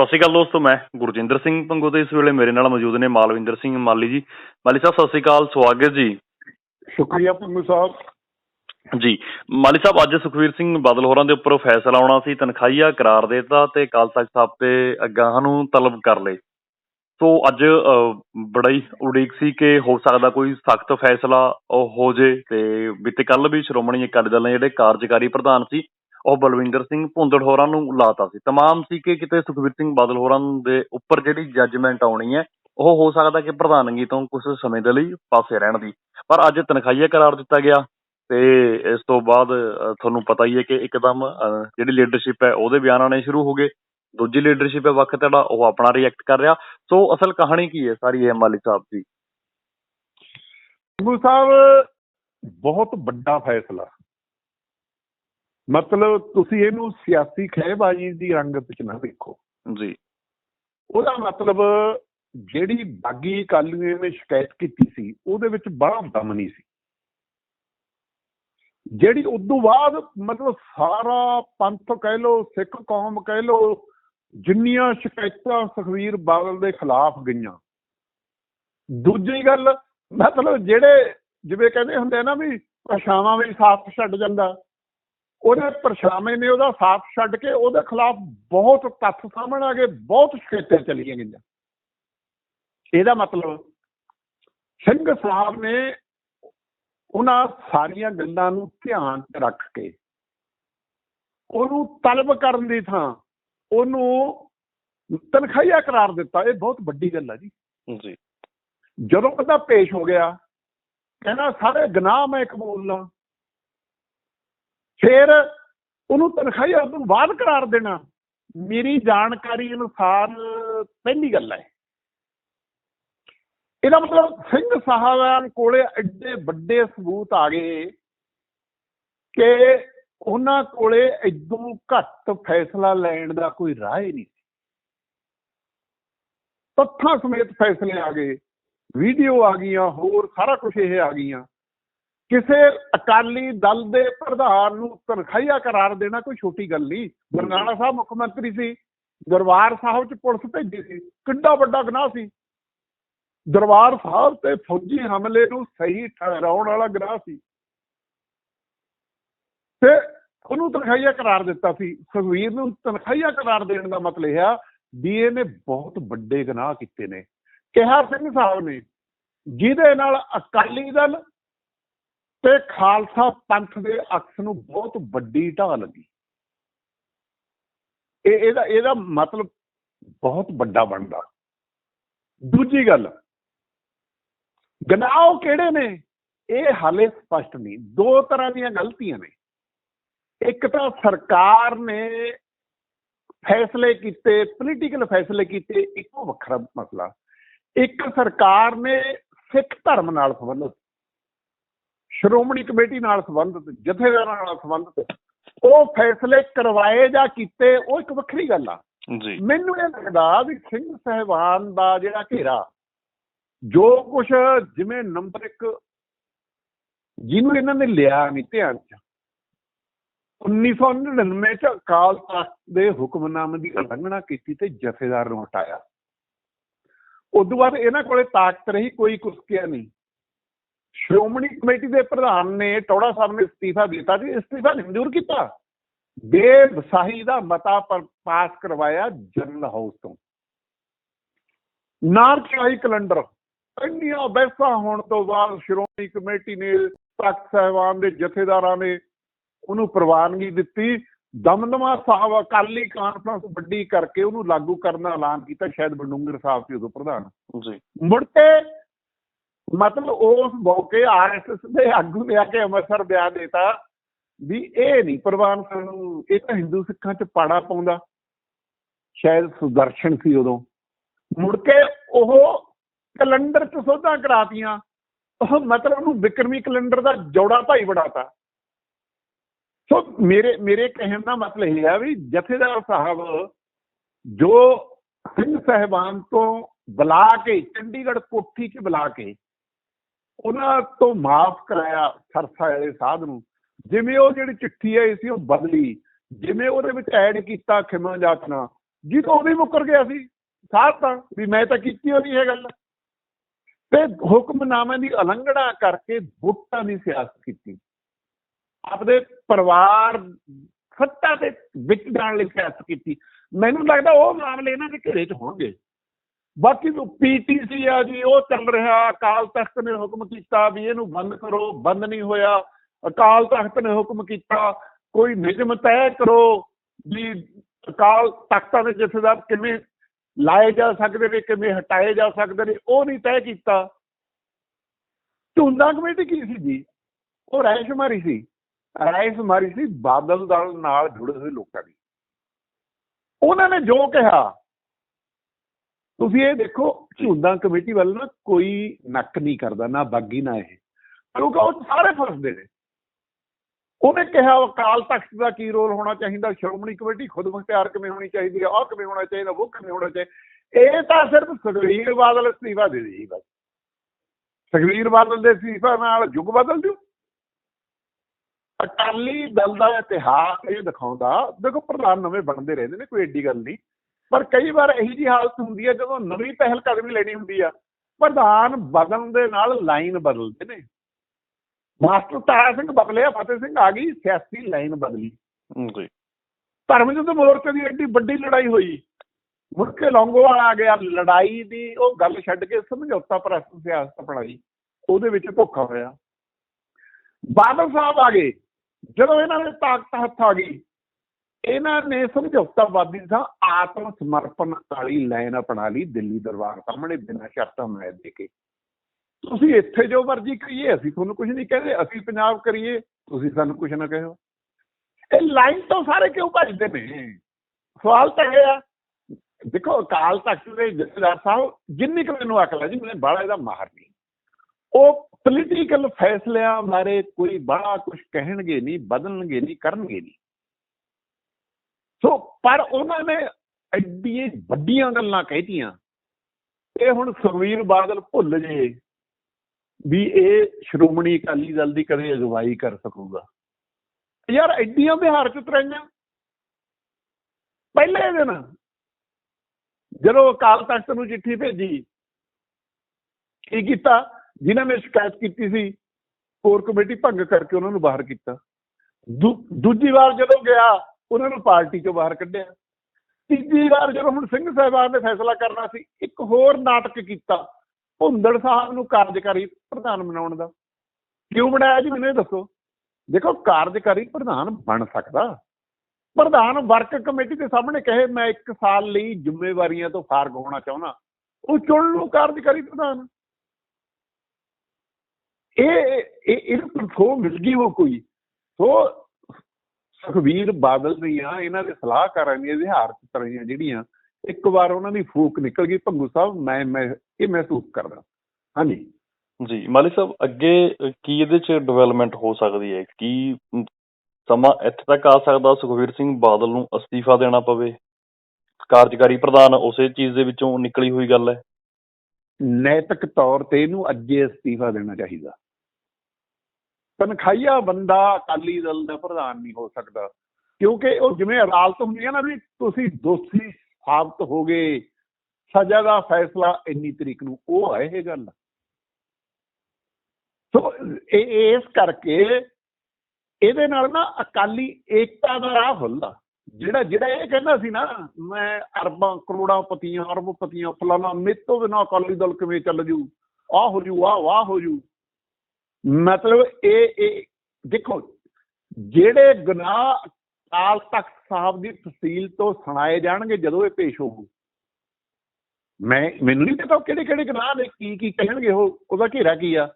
ਸਤਿ ਸ਼੍ਰੀ ਅਕਾਲ ਦੋਸਤੋ ਮੈਂ ਗੁਰਜਿੰਦਰ ਸਿੰਘ ਪੰਗੂ ਤੇ ਇਸ ਵੇਲੇ ਮੇਰੇ ਨਾਲ ਮੌਜੂਦ ਨੇ ਮਾਲਵਿੰਦਰ ਸਿੰਘ ਮਾਲੀ ਜੀ। ਮਾਲੀ ਸਾਹਿਬ ਸਤਿ ਸ਼੍ਰੀ ਅਕਾਲ ਸਵਾਗਤ ਜੀ। ਸ਼ੁਕਰੀਆ ਪੰਮੂ ਸਾਹਿਬ। ਜੀ ਮਾਲੀ ਸਾਹਿਬ ਅੱਜ ਸੁਖਵੀਰ ਸਿੰਘ ਬਾਦਲ ਹੋਰਾਂ ਦੇ ਉੱਪਰ ਫੈਸਲਾ ਆਉਣਾ ਸੀ ਤਨਖਾਹੀਆ ਕਰਾਰ ਦੇਤਾ ਤੇ ਅਕਾਲ ਤਖਤ ਸਾਹਿਬ ਤੇ ਅਗਾਹਾਂ ਨੂੰ ਤਲਬ ਕਰ ਲਏ। ਸੋ ਅੱਜ ਅਹ, ਬੜਾ ਹੀ ਉਡੀਕ ਸੀ ਕਿ ਹੋ ਸਕਦਾ ਕੋਈ ਸਖਤ ਫੈਸਲਾ ਹੋ ਜੇ ਤੇ ਬੀਤੇ ਕੱਲ ਵੀ ਸ਼੍ਰੋਮਣੀ ਅਕਾਲੀ ਦਲ ਨੇ ਜਿਹੜੇ ਕਾਰਜਕਾਰੀ ਪ੍ਰਧਾਨ ਸੀ ਉਹ ਬਲਵਿੰਦਰ ਸਿੰਘ ਭੁੰਦੜ ਹੋਰਾਂ ਨੂੰ ਲਾਤਾ ਸੀ। ਤਮਾਮ ਸੀ ਕਿ ਕਿਤੇ ਸੁਖਵੀਰ ਸਿੰਘ ਬਾਦਲ ਹੋਰਾਂ ਦੇ ਉੱਪਰ ਜਿਹੜੀ ਜੱਜਮੈਂਟ ਆਉਣੀ ਹੈ, ਉਹ ਹੋ ਸਕਦਾ ਕਿ ਪ੍ਰਧਾਨਗੀ ਤੋਂ ਕੁਝ ਸਮੇਂ ਦੇ ਲਈ ਪਾਸੇ ਰਹਿਣ ਦੀ। ਪਰ ਅੱਜ ਤਨਖਾਹੀਆ ਕਰਾਰ ਦਿੱਤਾ ਗਿਆ ਤੇ ਇਸ ਤੋਂ ਬਾਅਦ ਤੁਹਾਨੂੰ ਪਤਾ ਹੀ ਹੈ ਕਿ ਇੱਕਦਮ ਜਿਹੜੀ ਲੀਡਰਸ਼ਿਪ ਹੈ, ਉਹਦੇ ਬਿਆਨ ਆਣੇ ਸ਼ੁਰੂ ਹੋ ਗਏ। ਦੂਜੀ ਲੀਡਰਸ਼ਿਪ ਹੈ ਵਕਤ ਜਿਹੜਾ ਉਹ ਆਪਣਾ ਰਿਐਕਟ ਕਰ ਰਿਹਾ। ਸੋ ਅਸਲ ਕਹਾਣੀ ਕੀ ਹੈ ਸਾਰੀ ਇਹ ਮਾਲੀ ਸਾਹਿਬ ਦੀ? ਪੰਮੂ ਸਾਹਿਬ, ਬਹੁਤ ਵੱਡਾ ਫੈਸਲਾ। ਮਤਲਬ ਤੁਸੀਂ ਇਹਨੂੰ ਸਿਆਸੀ ਖਹਿਬਾਜ਼ੀ ਦੀ ਰੰਗਤ ਚ ਨਾ ਦੇਖੋ। ਜੀ। ਉਹਦਾ ਮਤਲਬ ਜਿਹੜੀ ਬਾਗੀ ਅਕਾਲੀਆਂ ਨੇ ਸ਼ਿਕਾਇਤ ਕੀਤੀ ਸੀ ਉਹਦੇ ਵਿੱਚ ਬੜਾ ਦਮ ਨਹੀਂ ਸੀ। ਜਿਹੜੀ ਉਦੋਂ ਬਾਅਦ ਮਤਲਬ ਸਾਰਾ ਪੰਥ ਕਹਿ ਲੋ ਸਿੱਖ ਕੌਮ ਕਹਿ ਲੋ ਜਿੰਨੀਆਂ ਸ਼ਿਕਾਇਤਾਂ ਸੁਖਵੀਰ ਬਾਦਲ ਦੇ ਖਿਲਾਫ ਗਈਆਂ। ਦੂਜੀ ਗੱਲ ਮਤਲਬ ਜਿਹੜੇ ਜਿਵੇਂ ਕਹਿੰਦੇ ਹੁੰਦੇ ਨਾ ਵੀ ਪਰਛਾਵਾਂ ਵੀ ਸਾਥ ਛੱਡ ਜਾਂਦਾ। ਉਹਦੇ ਪਰਛਾਵੇਂ ਨੇ ਉਹਦਾ ਸਾਥ ਛੱਡ ਕੇ ਉਹਦੇ ਖਿਲਾਫ ਬਹੁਤ ਤੱਥ ਸਾਹਮਣੇ ਆ ਗਏ ਬਹੁਤ ਸ਼ਿਕਾਇਤਾਂ ਚਲੀਆਂ ਗਈਆਂ। ਇਹਦਾ ਮਤਲਬ ਸਿੰਘ ਸਾਹਿਬ ਨੇ ਉਹਨਾਂ ਸਾਰੀਆਂ ਗੱਲਾਂ ਨੂੰ ਧਿਆਨ 'ਚ ਰੱਖ ਕੇ ਉਹਨੂੰ ਤਲਬ ਕਰਨ ਦੀ ਥਾਂ ਉਹਨੂੰ ਤਨਖਾਹੀਆ ਕਰਾਰ ਦਿੱਤਾ। ਇਹ ਬਹੁਤ ਵੱਡੀ ਗੱਲ ਹੈ ਜੀ। ਜੀ। ਜਦੋਂ ਬੰਦਾ ਪੇਸ਼ ਹੋ ਗਿਆ ਕਹਿੰਦਾ ਸਾਰੇ ਗੁਨਾਹ ਮੈਂ ਕਬੂਲਣਾ ਫਿਰ ਉਹਨੂੰ ਤਨਖਾਹੀਆ ਤੋਂ ਬਾਅਦ ਕਰਾਰ ਦੇਣਾ। ਮੇਰੀ ਜਾਣਕਾਰੀ ਅਨੁਸਾਰ ਪਹਿਲੀ ਗੱਲ ਹੈ। ਇਹਦਾ ਮਤਲਬ ਸਿੰਘ ਸਾਹਿਬਾਨ ਕੋਲੇ ਐਡੇ ਵੱਡੇ ਸਬੂਤ ਆ ਗਏ ਕਿ ਉਹਨਾਂ ਕੋਲੇ ਇਦੋਂ ਘੱਟ ਫੈਸਲਾ ਲੈਣ ਦਾ ਕੋਈ ਰਾਹ ਹੀ ਨਹੀਂ ਸੀ। ਤੱਥਾਂ ਸਮੇਤ ਫੈਸਲੇ ਆ ਗਏ, ਵੀਡੀਓ ਆ ਗਈਆਂ, ਹੋਰ ਸਾਰਾ ਕੁਝ ਇਹ ਆ ਗਈਆਂ। ਕਿਸੇ ਅਕਾਲੀ ਦਲ ਦੇ ਪ੍ਰਧਾਨ ਨੂੰ ਤਨਖਾਹੀਆ ਕਰਾਰ ਦੇਣਾ ਕੋਈ ਛੋਟੀ ਗੱਲ ਨਹੀਂ। ਬਰਨਾਲਾ ਸਾਹਿਬ ਮੁੱਖ ਮੰਤਰੀ ਸੀ, ਦਰਬਾਰ ਸਾਹਿਬ ਚ ਪੁਲਿਸ ਭੇਜੀ ਸੀ ਕਿੰਨਾ ਵੱਡਾ ਗੁਨਾਹ ਸੀ। ਦਰਬਾਰ ਸਾਹਿਬ ਤੇ ਫੌਜੀ ਹਮਲੇ ਨੂੰ ਸਹੀ ਠਹਿਰਾਉਣ ਵਾਲਾ ਗੁਨਾਹ ਸੀ। ਤੇ ਉਹਨੂੰ ਤਨਖਾਹੀਆ ਕਰਾਰ ਦਿੱਤਾ ਸੀ। ਸੁਖਵੀਰ ਨੂੰ ਤਨਖਾਹੀਆ ਕਰਾਰ ਦੇਣ ਦਾ ਮਤਲਬ ਇਹ ਆ ਵੀ ਇਹਨੇ ਬਹੁਤ ਵੱਡੇ ਗੁਨਾਹ ਕੀਤੇ ਨੇ। ਕਿਹਾ ਸਿੰਘ ਸਾਹਿਬ ਨੇ, ਜਿਹਦੇ ਨਾਲ ਅਕਾਲੀ ਦਲ ਤੇ ਖਾਲਸਾ ਪੰਥ ਦੇ ਅਕਸ ਨੂੰ ਬਹੁਤ ਵੱਡੀ ਢਾਹ ਲੱਗੀ। ਇਹ ਇਹਦਾ ਇਹਦਾ ਮਤਲਬ ਬਹੁਤ ਵੱਡਾ ਬਣਦਾ। ਦੂਜੀ ਗੱਲ, ਗਨਾਹ ਕਿਹੜੇ ਨੇ? ਇਹ ਹਾਲੇ ਸਪਸ਼ਟ ਨਹੀਂ। ਦੋ ਤਰ੍ਹਾਂ ਦੀਆਂ ਗਲਤੀਆਂ ਨੇ। ਇੱਕ ਤਾਂ ਸਰਕਾਰ ਨੇ ਫੈਸਲੇ ਕੀਤੇ ਪੋਲੀਟੀਕਲ ਫੈਸਲੇ ਕੀਤੇ, ਇੱਕੋ ਵੱਖਰਾ ਮਸਲਾ। ਇੱਕ ਸਰਕਾਰ ਨੇ ਸਿੱਖ ਧਰਮ ਨਾਲ ਸੰਬੰਧਿਤ ਸ਼੍ਰੋਮਣੀ ਕਮੇਟੀ ਨਾਲ ਸੰਬੰਧਿਤ ਜਥੇਦਾਰਾਂ ਨਾਲ ਸੰਬੰਧਿਤ। ਉਹ ਫੈਸਲੇ ਕਰਵਾਏ ਜਾਂ ਕੀਤੇ ਉਹ ਇੱਕ ਵੱਖਰੀ ਗੱਲ ਆ। ਜੀ। ਮੈਨੂੰ ਇਹ ਲੱਗਦਾ ਵੀ ਸਿੰਘ ਸਹਿਬਾਨ ਦਾ ਜਿਹੜਾ ਘੇਰਾ ਜੋ ਕੁਝ ਜਿਵੇਂ ਨੰਬਰ 1 ਜਿਹਨੂੰ ਇਹਨਾਂ ਨੇ ਲਿਆ ਨਹੀਂ ਧਿਆਨ ਚ 1999 ਚ ਅਕਾਲ ਤਖਤ ਦੇ ਹੁਕਮਨਾਮੇ ਦੀ ਉਲੰਘਣਾ ਕੀਤੀ ਤੇ ਜਥੇਦਾਰ ਨੂੰ ਹਟਾਇਆ। ਉਦੋਂ ਬਾਅਦ ਇਹਨਾਂ ਕੋਲੇ ਤਾਕਤ ਰਹੀ ਕੋਈ ਕੁਸਕਿਆ ਨਹੀਂ। ਸ਼੍ਰੋਮਣੀ ਕਮੇਟੀ ਦੇ ਪ੍ਰਧਾਨ ਨੇ ਟੌੜਾ ਸਾਹਿਬ ਨੇ ਅਸਤੀਫਾ ਦਿੱਤਾ ਜੀ ਅਸਤੀਫਾ ਮਨਜ਼ੂਰ ਕੀਤਾ। ਬੇਵਸਾਹੀ ਦਾ ਮਤਾ ਪਰ ਪਾਸ ਕਰਵਾਇਆ ਜਨਰਲ ਹਾਊਸ ਤੋਂ। ਨਾਰ ਚੜਾਈ ਕੈਲੰਡਰ ਇੰਨੀਆਂ ਬਹਿਸਾਂ ਹੋਣ ਤੋਂ ਬਾਅਦ ਸ਼੍ਰੋਮਣੀ ਕਮੇਟੀ ਨੇ ਤਖਤ ਸਾਹਿਬਾਨ ਦੇ ਜਥੇਦਾਰਾਂ ਨੇ ਉਹਨੂੰ ਪ੍ਰਵਾਨਗੀ ਦਿੱਤੀ। ਦਮਦਮਾ ਸਾਹਿਬ ਅਕਾਲੀ ਕਾਨਫਰੰਸ ਵੱਡੀ ਕਰਕੇ ਉਹਨੂੰ ਲਾਗੂ ਕਰਨ ਦਾ ਐਲਾਨ ਕੀਤਾ ਸ਼ਾਇਦ ਬਡੂੰਗਰ ਸਾਹਿਬ ਸੀ ਉਦੋਂ ਪ੍ਰਧਾਨ। ਜੀ। ਮੁੜ ਕੇ ਮਤਲਬ ਉਸ ਮੌਕੇ ਆਰਐਸਐਸ ਦੇ ਆਗੂ ਨੇ ਆ ਕੇ ਅੰਮ੍ਰਿਤਸਰ ਬਿਆਨ ਦਿੱਤਾ ਵੀ ਇਹ ਨਹੀਂ ਪ੍ਰਵਾਨ ਸਾਨੂੰ ਇਹ ਤਾਂ ਹਿੰਦੂ ਸਿੱਖਾਂ 'ਚ ਪਾੜਾ ਪਾਉਂਦਾ। ਸ਼ਾਇਦ ਸੁਦਰਸ਼ਨ ਸੀ ਉਦੋਂ। ਮੁੜ ਕੇ ਉਹ ਕੈਲੰਡਰ 'ਚ ਸੋਧਾਂ ਕਰਾਤੀਆਂ। ਉਹ ਮਤਲਬ ਉਹਨੂੰ ਵਿਕਰਮੀ ਕੈਲੰਡਰ ਦਾ ਜੋੜਾ ਭਾਈ ਬਣਾਤਾ। ਸੋ ਮੇਰੇ ਮੇਰੇ ਕਹਿਣ ਦਾ ਮਤਲਬ ਇਹ ਆ ਵੀ ਜਥੇਦਾਰ ਸਾਹਿਬ ਜੋ ਸਿੰਘ ਸਹਿਬਾਨ ਤੋਂ ਬੁਲਾ ਕੇ, ਚੰਡੀਗੜ੍ਹ ਕੋਠੀ 'ਚ ਬੁਲਾ ਕੇ ਉਹਨਾਂ ਤੋਂ ਮਾਫ ਕਰਾਇਆ ਸਰਸਾ ਵਾਲੇ ਸਾਧ ਨੂੰ। ਜਿਵੇਂ ਉਹ ਜਿਹੜੀ ਚਿੱਠੀ ਆਈ ਸੀ, ਉਹ ਬਦਲੀ। ਜਿਵੇਂ ਉਹਦੇ ਵਿੱਚ ਐਡ ਕੀਤਾ ਖਿਮਾ ਜਾਚਨਾ ਜਦੋਂ ਉਹ ਵੀ ਮੁੱਕਰ ਗਿਆ ਸੀ, ਸਾਧ ਤਾਂ, ਵੀ ਮੈਂ ਤਾਂ ਕੀਤੀ ਹੋਈ ਇਹ ਗੱਲ। ਤੇ ਹੁਕਮਨਾਮੇ ਦੀ ਉਲੰਘਣਾ ਕਰਕੇ ਵੋਟਾਂ ਦੀ ਸਿਆਸਤ ਕੀਤੀ। ਆਪਦੇ ਪਰਿਵਾਰ ਸੱਤਾ ਦੇ ਵਿੱਚ ਜਾਣ ਲਈ ਸਿਆਸਤ ਕੀਤੀ। ਮੈਨੂੰ ਲੱਗਦਾ ਉਹ ਮਾਮਲੇ ਇਹਨਾਂ ਦੇ ਘਰੇ 'ਚ ਹੋਣਗੇ। ਬਾਕੀ ਜੋ ਪੀਟੀਸੀ ਆ ਜੀ, ਉਹ ਚੱਲ ਰਿਹਾ। ਅਕਾਲ ਤਖਤ ਨੇ ਹੁਕਮ ਕੀਤਾ ਵੀ ਇਹਨੂੰ ਬੰਦ ਕਰੋ, ਬੰਦ ਨਹੀਂ ਹੋਇਆ। ਅਕਾਲ ਤਖਤ ਨੇ ਹੁਕਮ ਕੀਤਾ, ਕੋਈ ਨਿਯਮ ਤੈਅ ਕਰੋ ਵੀ ਅਕਾਲ ਤਖਤਾਂ ਦੇ ਜਥੇਦਾਰ ਕਿਵੇਂ ਲਾਏ ਜਾ ਸਕਦੇ ਨੇ, ਕਿਵੇਂ ਹਟਾਏ ਜਾ ਸਕਦੇ ਨੇ, ਉਹ ਨਹੀਂ ਤੈਅ ਕੀਤਾ। ਝੁੰਦਾ ਕਮੇਟੀ ਕੀ ਸੀ ਜੀ? ਉਹ ਰਾਇਸ਼ਮਾਰੀ ਸੀ। ਰਾਇਸ਼ਮਾਰੀ ਸੀ ਬਾਦਲ ਦਲ ਨਾਲ ਜੁੜੇ ਹੋਏ ਲੋਕਾਂ ਦੀ। ਉਹਨਾਂ ਨੇ ਜੋ ਕਿਹਾ ਤੁਸੀਂ ਇਹ ਦੇਖੋ ਝੁੰਦਾ ਕਮੇਟੀ ਵੱਲ ਨਾ ਕੋਈ ਨੱਕ ਨਹੀਂ ਕਰਦਾ ਨਾ ਬਾਗੀ ਨਾ ਇਹ। ਕਿਉਂਕਿ ਉਹ ਸਾਰੇ ਫਸਦੇ ਨੇ। ਉਹਨੇ ਕਿਹਾ ਅਕਾਲ ਤਖਤ ਦਾ ਕੀ ਰੋਲ ਹੋਣਾ ਚਾਹੀਦਾ? ਸ਼੍ਰੋਮਣੀ ਕਮੇਟੀ ਖੁਦ ਮੁਖਤਿਆਰ ਕਿਵੇਂ ਹੋਣੀ ਚਾਹੀਦੀ ਹੈ ਆਹ ਕਿਵੇਂ ਹੋਣਾ ਚਾਹੀਦਾ? ਉਹ ਕਿਵੇਂ ਹੋਣਾ ਚਾਹੀਦਾ? ਇਹ ਤਾਂ ਸਿਰਫ ਸੁਖਵੀਰ ਬਾਦਲ ਅਸਤੀਫਾ ਦੇ ਦੇ ਜੀ ਬਸ। ਸੁਖਵੀਰ ਬਾਦਲ ਦੇ ਅਸਤੀਫਾ ਨਾਲ ਯੁੱਗ ਬਦਲ ਜੂ ਅਕਾਲੀ ਦਲ ਦਾ ਇਤਿਹਾਸ ਇਹ ਦਿਖਾਉਂਦਾ ਦੇਖੋ ਪ੍ਰਧਾਨ ਨਵੇਂ ਬਣਦੇ ਰਹਿੰਦੇ ਨੇ ਕੋਈ ਏਡੀ ਗੱਲ ਨਹੀਂ। ਪਰ ਕਈ ਵਾਰ ਇਹੀ ਜੀ ਹਾਲਤ ਹੁੰਦੀ ਹੈ ਜਦੋਂ ਨਵੀਂ ਪਹਿਲ ਕਦਮੀ ਲੈਣੀ ਹੁੰਦੀ ਆ। ਪ੍ਰਧਾਨ ਬਦਲਣ ਦੇ ਨਾਲ ਲਾਈਨ ਬਦਲਦੇ ਨੇ। ਮਾਸਟਰ ਤਾਰਾ ਸਿੰਘ ਬਦਲਿਆ ਫਤਿਹ ਸਿੰਘ ਆ ਗਈ ਸਿਆਸੀ ਲਾਈਨ ਬਦਲੀ। ਜੀ। ਧਰਮ ਯੁੱਧ ਮੋਰਚੇ ਦੀ ਐਡੀ ਵੱਡੀ ਲੜਾਈ ਹੋਈ। ਮੁੜ ਕੇ ਲੌਂਗੋਵਾਲ ਆ ਗਿਆ ਲੜਾਈ ਦੀ ਉਹ ਗੱਲ ਛੱਡ ਕੇ ਸਮਝੌਤਾ ਪ੍ਰਸਤ ਸਿਆਸਤ ਅਪਣਾਈ ਉਹਦੇ ਵਿੱਚ ਧੋਖਾ ਹੋਇਆ। ਬਾਦਲ ਸਾਹਿਬ ਆ ਗਏ। ਜਦੋਂ ਇਹਨਾਂ ਨੇ ਤਾਕਤ ਹੱਥ ਆ ਗਈ ਇਹਨਾਂ ਨੇ ਸਮਝੌਤਾਵਾਦੀ ਦਾ ਆਤਮ ਸਮਰਪਣ ਵਾਲੀ ਲਾਈਨ ਅਪਣਾ ਲਈ ਦਿੱਲੀ ਦਰਬਾਰ ਸਾਹਮਣੇ ਬਿਨਾਂ ਸ਼ਰਤਾਂ ਮੈਂ ਦੇ ਕੇ। ਤੁਸੀਂ ਇੱਥੇ ਜੋ ਮਰਜ਼ੀ ਕਰੀਏ ਅਸੀਂ ਤੁਹਾਨੂੰ ਕੁਝ ਨਹੀਂ ਕਹਿੰਦੇ, ਅਸੀਂ ਪੰਜਾਬ ਕਰੀਏ, ਤੁਸੀਂ ਸਾਨੂੰ ਕੁਝ ਨਾ ਕਹੋ ਇਹ ਲਾਈਨ ਤੋਂ ਸਾਰੇ ਕਿਉਂ ਭੱਜਦੇ ਨੇ? ਸਵਾਲ ਤਾਂ ਇਹ ਆ। ਦੇਖੋ, ਅਕਾਲ ਤਖਤ ਦੇ ਜਥੇਦਾਰ ਸਾਹਿਬ, ਜਿੰਨੀ ਕੁ ਮੈਨੂੰ ਅਕਲ ਹੈ ਜੀ, ਮੈਨੂੰ ਬਾਹਲਾ ਇਹਦਾ ਮਾਹਰ ਨਹੀਂ। ਉਹ ਪੋਲੀਟੀਕਲ ਫੈਸਲਿਆਂ ਬਾਰੇ ਕੋਈ ਬੜਾ ਕੁਝ ਕਹਿਣਗੇ ਨਹੀਂ, ਬਦਲਣਗੇ ਨਹੀਂ, ਕਰਨਗੇ ਨਹੀਂ। ਸੋ, ਪਰ ਉਹਨਾਂ ਨੇ ਐਡੀਆਂ ਵੱਡੀਆਂ ਗੱਲਾਂ ਕਹਿਤੀਆਂ। ਇਹ ਹੁਣ ਸੁਖਵੀਰ ਬਾਦਲ ਭੁੱਲ ਜੇ ਵੀ ਇਹ ਸ਼੍ਰੋਮਣੀ ਅਕਾਲੀ ਦਲ ਦੀ ਕਦੇ ਅਗਵਾਈ ਕਰ ਸਕੂਗਾ। ਯਾਰ, ਐਡੀਆਂ ਬਿਹਾਰ ਚ ਤਰਾਈਆਂ ਪਹਿਲੇ ਦਿਨ ਜਦੋਂ ਅਕਾਲ ਤਖਤ ਨੂੰ ਚਿੱਠੀ ਭੇਜੀ, ਕੀ ਕੀਤਾ? ਜਿਨ੍ਹਾਂ ਨੇ ਸ਼ਿਕਾਇਤ ਕੀਤੀ ਸੀ, ਕੋਰ ਕਮੇਟੀ ਭੰਗ ਕਰਕੇ ਉਹਨਾਂ ਨੂੰ ਬਾਹਰ ਕੀਤਾ। ਦੂ- ਦੂਜੀ ਵਾਰ ਜਦੋਂ ਗਿਆ ਉਹਨਾਂ ਨੂੰ ਪਾਰਟੀ ਚੋਂ ਬਾਹਰ ਕੱਢਿਆ। ਤੀਜੀ ਵਾਰ ਜਦੋਂ ਹੁਣ ਸਿੰਘ ਸਾਹਿਬਾਨ ਨੇ ਫੈਸਲਾ ਕਰਨਾ ਸੀ, ਇੱਕ ਹੋਰ ਨਾਟਕ ਕੀਤਾ, ਭੁੰਦੜ ਸਾਹਿਬ ਨੂੰ ਕਾਰਜਕਾਰੀ ਪ੍ਰਧਾਨ ਬਣਾਉਣ ਦਾ। ਕਿਉਂ ਬਣਾਇਆ ਜੀ, ਮੈਨੂੰ ਇਹ ਦੱਸੋ। ਦੇਖੋ, ਕਾਰਜਕਾਰੀ ਪ੍ਰਧਾਨ ਬਣ ਸਕਦਾ। ਪ੍ਰਧਾਨ ਵਰਕ ਕਮੇਟੀ ਦੇ ਸਾਹਮਣੇ ਕਹੇ, ਮੈਂ ਇੱਕ ਸਾਲ ਲਈ ਜ਼ਿੰਮੇਵਾਰੀਆਂ ਤੋਂ ਫਾਰਗ ਹੋਣਾ ਚਾਹੁੰਦਾ। ਉਹ ਚੁਣ ਲੂ ਕਾਰਜਕਾਰੀ ਪ੍ਰਧਾਨ। ਇਹ ਇਹ ਇਹਨੂੰ ਕੰਟਰੋਲ ਮਿਲ ਗਈ ਉਹ ਕੋਈ। ਸੋ ਸੁਖਵੀਰ ਬਾਦਲ ਦੀਆਂ ਇਹਨਾਂ ਦੇ ਸਲਾਹਕਾਰਾਂ ਦੀਆਂ ਵਿਹਾਰ ਚਤਰੀਆਂ ਜਿਹੜੀਆਂ ਇੱਕ ਵਾਰ ਉਹਨਾਂ ਦੀ ਫੂਕ ਨਿਕਲ ਗਈ ਭੰਗੂ ਸਾਹਿਬ ਮੈਂ ਮੈਂ ਇਹ ਮਹਿਸੂਸ ਕਰਦਾ। ਹਾਂਜੀ। ਜੀ ਮਾਲੀ ਸਾਹਿਬ ਅੱਗੇ ਕੀ ਇਹਦੇ ਚ ਡਿਵੈਲਪਮੈਂਟ ਹੋ ਸਕਦੀ ਹੈ? ਕੀ ਸਮਾਂ ਇੱਥੇ ਤੱਕ ਆ ਸਕਦਾ ਸੁਖਵੀਰ ਸਿੰਘ ਬਾਦਲ ਨੂੰ ਅਸਤੀਫਾ ਦੇਣਾ ਪਵੇ? ਕਾਰਜਕਾਰੀ ਪ੍ਰਧਾਨ ਉਸੇ ਚੀਜ਼ ਦੇ ਵਿੱਚੋਂ ਨਿਕਲੀ ਹੋਈ ਗੱਲ ਹੈ। ਨੈਤਿਕ ਤੌਰ ਤੇ ਇਹਨੂੰ ਅੱਜੇ ਅਸਤੀਫਾ ਦੇਣਾ ਚਾਹੀਦਾ। ਤਨਖਾਈਆ ਬੰਦਾ ਅਕਾਲੀ ਦਲ ਦਾ ਪ੍ਰਧਾਨ ਨਹੀਂ ਹੋ ਸਕਦਾ। ਕਿਉਂਕਿ ਉਹ ਜਿਵੇਂ ਅਦਾਲਤ ਹੁੰਦੀ ਹੈ ਨਾ ਵੀ ਤੁਸੀਂ ਦੋਸ਼ੀ ਸਾਬਤ ਹੋ ਗਏ, ਸਜ਼ਾ ਦਾ ਫੈਸਲਾ ਇੰਨੀ ਤਰੀਕ ਨੂੰ, ਉਹ ਹੈ ਇਹ ਗੱਲ। ਸੋ ਇਸ ਕਰਕੇ ਇਹਦੇ ਨਾਲ ਨਾ ਅਕਾਲੀ ਏਕਤਾ ਦਾ ਰਾਹ ਖੁੱਲਦਾ ਜਿਹੜਾ ਜਿਹੜਾ ਇਹ ਕਹਿੰਦਾ ਸੀ ਨਾ, ਮੈਂ ਅਰਬਾਂ, ਕਰੋੜਾਂ ਪਤੀਆਂ, ਅਰਬ ਅਰਬਪਤੀਆਂ ਫਲਾਣਾ ਮੇਤੋਂ ਬਿਨਾਂ ਅਕਾਲੀ ਦਲ ਕਿਵੇਂ ਚੱਲ ਜੂ? ਆਹ ਹੋ ਜੂ, ਆਹ ਵਾਹ ਹੋ ਜੂ। ਮਤਲਬ ਇਹ ਇਹ ਦੇਖੋ, ਜਿਹੜੇ ਗੁਨਾਹ ਅਕਾਲ ਤਖਤ ਸਾਹਿਬ ਦੀ ਤਹਿਸੀਲ ਤੋਂ ਸੁਣਾਏ ਜਾਣਗੇ ਜਦੋਂ ਇਹ ਪੇਸ਼ ਹੋਊ। ਮੈਂ, ਮੈਨੂੰ ਨਹੀਂ ਪਤਾ ਕਿਹੜੇ ਕਿਹੜੇ ਗੁਨਾਹ ਨੇ ਕੀ ਕੀ ਕਹਿਣਗੇ ਉਹ, ਉਹਦਾ ਘੇਰਾ ਕੀ ਆ।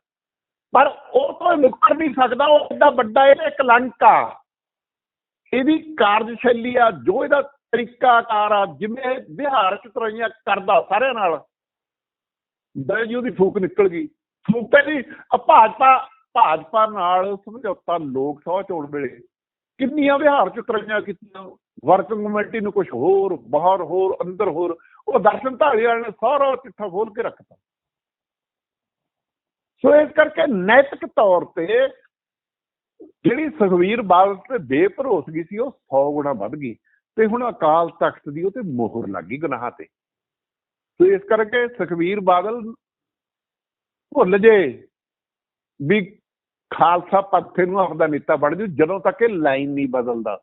ਪਰ ਉਹ ਤੋਂ ਮੁਕਰ ਨਹੀਂ ਸਕਦਾ, ਉਹ ਏਡਾ ਵੱਡਾ ਇਹਦਾ ਕਲੰਕ ਆ। ਇਹਦੀ ਕਾਰਜਸ਼ੈਲੀ ਆ, ਜੋ ਇਹਦਾ ਤਰੀਕਾਕਾਰ ਆ, ਜਿਵੇਂ ਵਿਹਾਰ ਚ ਤਰਈਆਂ ਕਰਦਾ ਸਾਰਿਆਂ ਨਾਲ ਬਈ ਜੀ ਉਹਦੀ ਫੂਕ ਨਿਕਲ ਗਈ। ਫੂਕ ਤਾਂ ਭਾਜਪਾ ਭਾਜਪਾ ਨਾਲ ਸਮਝੌਤਾ ਲੋਕ ਸਭਾ ਚੋਣ ਵੇਲੇ ਕਿੰਨੀਆਂ ਵਿਹਾਰ ਚ ਤਰਈਆਂ ਕੀਤੀਆਂ ਵਰਕਿੰਗ ਕਮੇਟੀ ਨੂੰ ਕੁਝ ਹੋਰ, ਬਾਹਰ ਹੋਰ, ਅੰਦਰ ਹੋਰ, ਉਹ ਦਰਸ਼ਨ ਢਾਲੀਵਾਲ ਨੇ ਸਾਰਾ ਚਿੱਠਾ ਖੋਲ ਕੇ ਰੱਖਤਾ। ਸੋ ਇਸ ਕਰਕੇ ਨੈਤਿਕ ਤੌਰ ਤੇ ਜਿਹੜੀ ਸੁਖਵੀਰ ਬਾਦਲ ਤੇ ਬੇਭਰੋਸਗੀ ਸੀ, ਉਹ 100 ਗੁਣਾ ਵੱਧ ਗਈ ਤੇ ਹੁਣ ਅਕਾਲ ਤਖਤ ਦੀ ਉਹ ਤੇ ਮੋਹਰ ਲੱਗ ਗਈ ਗੁਨਾਹਾਂ ਤੇ। ਸੋ ਇਸ ਕਰਕੇ ਸੁਖਬੀਰ ਬਾਦਲ ਭੁੱਲ ਜੇ ਵੀ ਖਾਲਸਾ ਪੰਥ ਨੂੰ ਆਪਦਾ ਨੇਤਾ ਬਣ ਜੂ ਜਦੋਂ ਤੱਕ ਇਹ ਲਾਈਨ ਨਹੀਂ ਬਦਲਦਾ।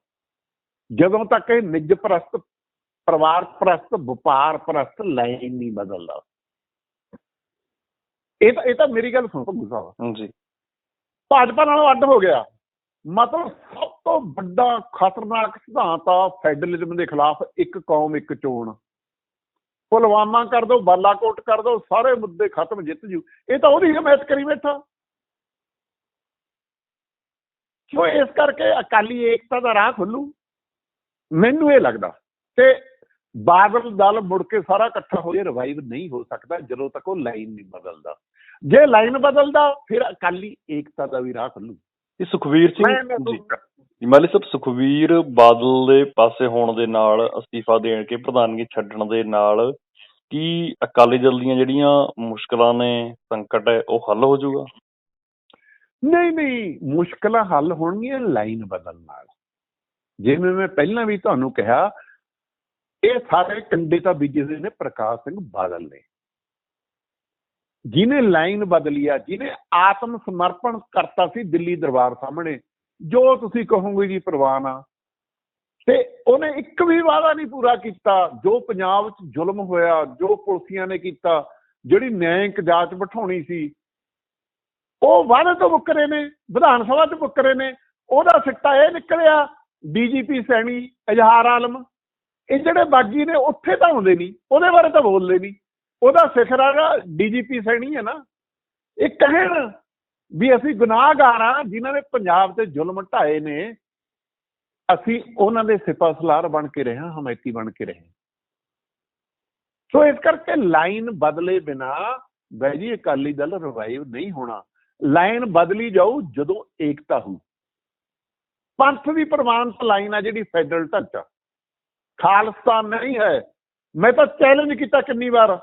ਜਦੋਂ ਤੱਕ ਇਹ ਨਿੱਜ ਪ੍ਰਸਤ ਪਰਿਵਾਰ ਪ੍ਰਸਤ ਵਪਾਰ ਪ੍ਰਸਤ ਲਾਈਨ ਨਹੀਂ ਬਦਲਦਾ। ਇਹ ਤਾਂ ਇਹ ਤਾਂ ਮੇਰੀ ਗੱਲ ਸੁਣੋ ਸਾਹਿਬ। ਜੀ। ਭਾਜਪਾ ਨਾਲੋਂ ਅੱਡ ਹੋ ਗਿਆ। ਮਤਲਬ ਸਭ ਤੋਂ ਵੱਡਾ ਖਤਰਨਾਕ ਸਿਧਾਂਤ ਆ ਫੈਡਰਲਿਜ਼ਮ ਦੇ ਖਿਲਾਫ ਇੱਕ ਕੌਮ ਇੱਕ ਚੋਣ। ਪੁਲਵਾਮਾ ਕਰ ਦੋ ਬਾਲਾਕੋਟ ਕਰ ਦੋ ਸਾਰੇ ਮੁੱਦੇ ਖਤਮ ਜਿੱਤ ਜੂ। ਇਹ ਤਾਂ ਉਹਦੀ ਹਮਾਇਤ ਕਰੀ ਬੈਠਾ। ਸੋ ਇਸ ਕਰਕੇ ਅਕਾਲੀ ਏਕਤਾ ਦਾ ਰਾਹ ਖੁੱਲੂ? ਮੈਨੂੰ ਇਹ ਲੱਗਦਾ ਤੇ ਬਾਦਲ ਦਲ ਮੁੜ ਕੇ ਸਾਰਾ ਇਕੱਠਾ ਹੋ ਜੇ ਰਿਵਾਈਵ ਨਹੀਂ ਹੋ ਸਕਦਾ ਜਦੋਂ ਤੱਕ ਉਹ ਲਾਈਨ ਨਹੀਂ ਬਦਲਦਾ। ਜੇ ਲਾਈਨ ਬਦਲਦਾ ਫਿਰ ਅਕਾਲੀ ਏਕਤਾ ਦਾ ਵੀ ਰਾਹ ਖੁੱਲੂ। ਇਹ ਸੁਖਵੀਰ ਸਿੰਘ ਮੈਂ ਜੀ, ਮਾਲੀ ਸਾਹਿਬ ਸੁਖਵੀਰ ਬਾਦਲ ਦੇ ਪਾਸੇ ਹੋਣ ਦੇ ਨਾਲ, ਅਸਤੀਫਾ ਦੇਣ ਕੇ ਪ੍ਰਧਾਨਗੀ ਛੱਡਣ ਦੇ ਨਾਲ ਕੀ ਅਕਾਲੀ ਦਲ ਦੀਆਂ ਜਿਹੜੀਆਂ ਮੁਸ਼ਕਲਾਂ ਨੇ, ਸੰਕਟ ਹੈ, ਉਹ ਹੱਲ ਹੋ ਜਾਊਗਾ? ਨਹੀਂ ਨਹੀਂ, ਮੁਸ਼ਕਲਾਂ ਹੱਲ ਹੋਣਗੀਆਂ ਲਾਈਨ ਬਦਲਣ ਨਾਲ। ਜਿਵੇਂ ਮੈਂ ਪਹਿਲਾਂ ਵੀ ਤੁਹਾਨੂੰ ਕਿਹਾ, ਇਹ ਸਾਰੇ ਕੰਡੇ ਤਾਂ ਬੀਜੇ ਹੋਏ ਨੇ, ਪ੍ਰਕਾਸ਼ ਸਿੰਘ ਬਾਦਲ ਨੇ। ਜਿਹਨੇ ਲਾਈਨ ਬਦਲੀ ਆ, ਜਿਹਨੇ ਆਤਮ ਸਮਰਪਣ ਕਰਤਾ ਸੀ ਦਿੱਲੀ ਦਰਬਾਰ ਸਾਹਮਣੇ ਜੋ ਤੁਸੀਂ ਕਹੋਗੇ ਜੀ ਪ੍ਰਵਾਨ ਆ ਤੇ ਉਹਨੇ ਇੱਕ ਵੀ ਵਾਅਦਾ ਨਹੀਂ ਪੂਰਾ ਕੀਤਾ। ਜੋ ਪੰਜਾਬ 'ਚ ਜ਼ੁਲਮ ਹੋਇਆ, ਜੋ ਪੁਲਸੀਆਂ ਨੇ ਕੀਤਾ, ਜਿਹੜੀ ਨਿਆਂਇਕ ਜਾਂਚ ਬਿਠਾਉਣੀ ਸੀ, ਉਹ ਵਾਅਦੇ ਤੋਂ ਮੁੱਕਰੇ ਨੇ, ਵਿਧਾਨ ਸਭਾ 'ਚ ਮੁੱਕਰੇ ਨੇ। ਉਹਦਾ ਸਿੱਟਾ ਇਹ ਨਿਕਲਿਆ, ਡੀਜੀਪੀ ਸੈਣੀ, ਇਜ਼ਹਾਰ ਆਲਮ, ਇਹ ਜਿਹੜੇ ਬਾਗੀ ਨੇ, ਉੱਥੇ ਤਾਂ ਆਉਂਦੇ ਨਹੀਂ। ਉਹਦੇ ਬਾਰੇ ਤਾਂ ਬੋਲਦੇ ਨਹੀਂ। ਉਹਦਾ ਸਿਖਰ ਆ ਡੀਜੀਪੀ ਸੈਣੀ ਹੈ ਨਾ। ਇਹ ਕਹਿਣ ਵੀ ਅਸੀਂ ਗੁਨਾਹਗਾਰ ਆ ਜਿਨ੍ਹਾਂ ਨੇ ਪੰਜਾਬ ਤੇ ਜ਼ੁਲਮ ਢਾਏ ਨੇ। ਅਸੀਂ ਉਹਨਾਂ ਦੇ ਸਿਪਾ ਸਲਾਰ ਬਣ ਕੇ ਰਹੇ ਹਾਂ, ਹਮਾਇਤੀ ਬਣ ਕੇ ਰਹੇ ਹਾਂ। ਸੋ ਇਸ ਕਰਕੇ ਲਾਈਨ ਬਦਲੇ ਬਿਨਾ ਬਈ ਜੀ, ਅਕਾਲੀ ਦਲ ਰਿਵਾਈਵ ਨਹੀਂ ਹੋਣਾ। ਲਾਈਨ ਬਦਲੀ ਜਾਊ ਜਦੋਂ ਏਕਤਾ ਹੋ ਪੰਥ ਦੀ ਪ੍ਰਮਾਣਿਤ ਲਾਈਨ ਆ ਜਿਹੜੀ ਫੈਡਰਲ ਢਾਂਚਾ ਖਾਲਸਾ ਨਹੀਂ ਹੈ। ਮੈਂ ਤਾਂ ਚੈਲੰਜ ਕੀਤਾ ਕਿੰਨੀ ਵਾਰ।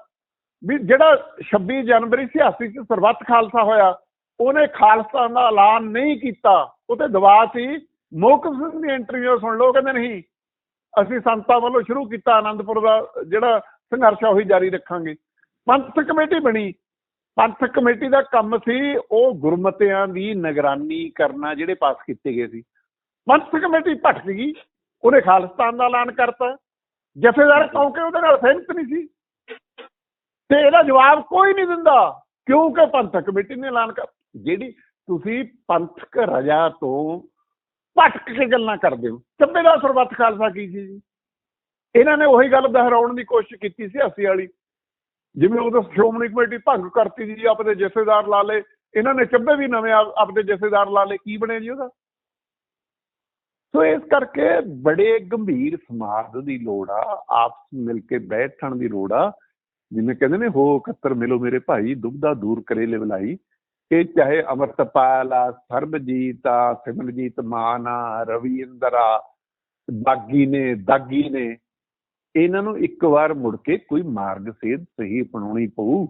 ਵੀ ਜਿਹੜਾ 26 ਜਨਵਰੀ 86 ਚ ਸਰਬੱਤ ਖਾਲਸਾ ਹੋਇਆ ਉਹਨੇ ਖਾਲਸਾ ਦਾ ਐਲਾਨ ਨਹੀਂ ਕੀਤਾ। ਉਹ ਤੇ ਦਬਾਅ ਸੀ। ਮੋਕਮ ਸਿੰਘ ਦੀ ਇੰਟਰਵਿਊ ਸੁਣ ਲਓ ਕਹਿੰਦੇ ਨਹੀਂ, ਅਸੀਂ ਸੰਤਾਂ ਵੱਲੋਂ ਸ਼ੁਰੂ ਕੀਤਾ ਆਨੰਦਪੁਰ ਦਾ, ਜਿਹੜਾ ਸੰਘਰਸ਼ ਆ, ਉਹੀ ਜਾਰੀ ਰੱਖਾਂਗੇ। ਪੰਥ ਕਮੇਟੀ ਬਣੀ। ਪੰਥ ਕਮੇਟੀ ਦਾ ਕੰਮ ਸੀ ਉਹ ਗੁਰਮਤਿਆਂ ਦੀ ਨਿਗਰਾਨੀ ਕਰਨਾ, ਜਿਹੜੇ ਪਾਸ ਕੀਤੇ ਗਏ ਸੀ। ਪੰਥ ਕਮੇਟੀ ਭਟਕ ਗਈ। ਉਹਨੇ ਖਾਲਿਸਤਾਨ ਦਾ ਐਲਾਨ ਕਰਤਾ। ਜਥੇਦਾਰ ਕਿਉਂਕਿ ਉਹਦੇ ਨਾਲ ਸਹਿਮਤ ਨਹੀਂ ਸੀ। ਤੇ ਇਹਦਾ ਜਵਾਬ ਕੋਈ ਨਹੀਂ ਦਿੰਦਾ, ਕਿਉਂਕਿ ਪੰਥਕ ਕਮੇਟੀ ਨੇ ਐਲਾਨ ਕਰ ਜਿਹੜੀ ਤੁਸੀਂ ਪੰਥਕ ਰਜਾ ਤੋਂ ਭਟਕ ਕੇ ਗੱਲਾਂ ਕਰਦੇ ਹੋ। ਚੱਬੇ ਦਾ ਸਰਬੱਤ ਖਾਲਸਾ ਕੀ ਸੀ ਜੀ? ਇਹਨਾਂ ਨੇ ਉਹੀ ਗੱਲ ਦੁਹਰਾਉਣ ਦੀ ਕੋਸ਼ਿਸ਼ ਕੀਤੀ ਸੀ ਅਸੀਂ ਵਾਲੀ। ਜਿਵੇਂ ਉਦੋਂ ਸ਼੍ਰੋਮਣੀ ਕਮੇਟੀ ਭੰਗ ਕਰਤੀ ਜੀ, ਆਪਦੇ ਜਥੇਦਾਰ ਲਾ ਲਏ। ਇਹਨਾਂ ਨੇ ਚੱਬੇ ਵੀ ਨਵੇਂ ਆਪਦੇ ਜਥੇਦਾਰ ਲਾ ਲਏ। ਕੀ ਬਣਿਆ ਜੀ ਉਹਦਾ? ਸੋ ਇਸ ਕਰਕੇ ਬੜੇ ਗੰਭੀਰ ਸਮਾਜ ਦੀ ਲੋੜ ਆ, ਆਪਸ ਮਿਲ ਕੇ ਬੈਠਣ ਦੀ ਲੋੜ ਆ। ਜਿਵੇਂ ਕਹਿੰਦੇ ਨੇ, ਹੋ ਇਕੱਤਰ ਮਿਲੋ ਮੇਰੇ ਭਾਈ ਦੁਬਦਾ ਦੂਰ ਕਰੇ ਲਿਵਲਾਈ ਇਹ ਚਾਹੇ ਅਮਰਤਪਾਲ ਆ ਸਰਬਜੀਤ ਆ ਸਿਮਰਜੀਤ ਮਾਨ ਆ ਰਵਿੰਦਰ ਆ ਬਾਗੀ ਨੇ ਦਾਗੀ ਨੇ ਇਹਨਾਂ ਨੂੰ ਇੱਕ ਵਾਰ ਮੁੜ ਕੇ ਕੋਈ ਮਾਰਗ ਸੇਧ ਸਹੀ ਅਪਣਾਉਣੀ ਪਊ।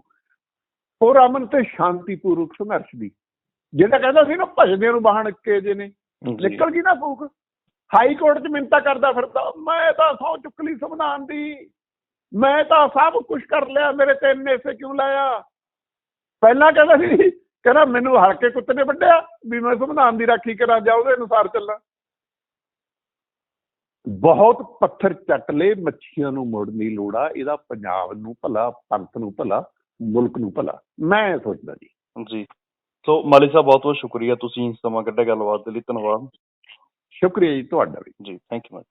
ਔਰ ਅਮਨ ਤੇ ਸ਼ਾਂਤੀਪੂਰਵਕ ਸੰਘਰਸ਼ ਦੀ ਜਿਹੜਾ ਕਹਿੰਦਾ ਸੀ ਨਾ ਭਜਦਿਆਂ ਨੂੰ ਬਾਹਣ ਕੇ ਜੇ ਨੇ ਨਿਕਲ ਗਈ ਨਾ ਫੂਕ। ਹਾਈ ਕੋਰਟ 'ਚ ਮਿੰਤਾ ਕਰਦਾ ਫਿਰਦਾ ਮੈਂ ਤਾਂ ਸੌ ਚੁੱਕ ਲਈ ਸੰਵਿਧਾਨ ਦੀ ਮੈਂ ਤਾਂ ਸਭ ਕੁਝ ਕਰ ਲਿਆ ਮੇਰੇ ਤੇ ਇੰਨੇ ਸੇ ਕਿਉਂ ਲਾਇਆ? ਪਹਿਲਾਂ ਕਹਿੰਦਾ ਸੀ ਕਹਿੰਦਾ ਮੈਨੂੰ ਹਲਕੇ ਕੁੱਤੇ ਨੇ ਵੱਢਿਆ ਵੀ ਮੈਂ ਸੰਵਿਧਾਨ ਦੀ ਰਾਖੀ ਕਰਾਂ ਜਾਂ ਉਹਦੇ ਅਨੁਸਾਰ ਚੱਲਾਂ। ਬਹੁਤ ਪੱਥਰ ਚੱਟ ਲਏ ਮੱਛੀਆਂ ਨੂੰ ਮੋੜਨ ਦੀ ਲੋੜ ਇਹਦਾ ਪੰਜਾਬ ਨੂੰ ਭਲਾ ਪੰਥ ਨੂੰ ਭਲਾ ਮੁਲਕ ਨੂੰ ਭਲਾ। ਮੈਂ ਸੋਚਦਾ ਜੀ। ਜੀ। ਸੋ ਮਾਲੀ ਸਾਹਿਬ ਬਹੁਤ ਬਹੁਤ ਸ਼ੁਕਰੀਆ। ਤੁਸੀਂ ਸਮਾਂ ਕੱਢਿਆ ਗੱਲਬਾਤ ਦੇ ਲਈ। ਧੰਨਵਾਦ। ਸ਼ੁਕਰੀਆ ਜੀ ਤੁਹਾਡਾ ਵੀ। ਜੀ ਥੈਂਕ ਯੂ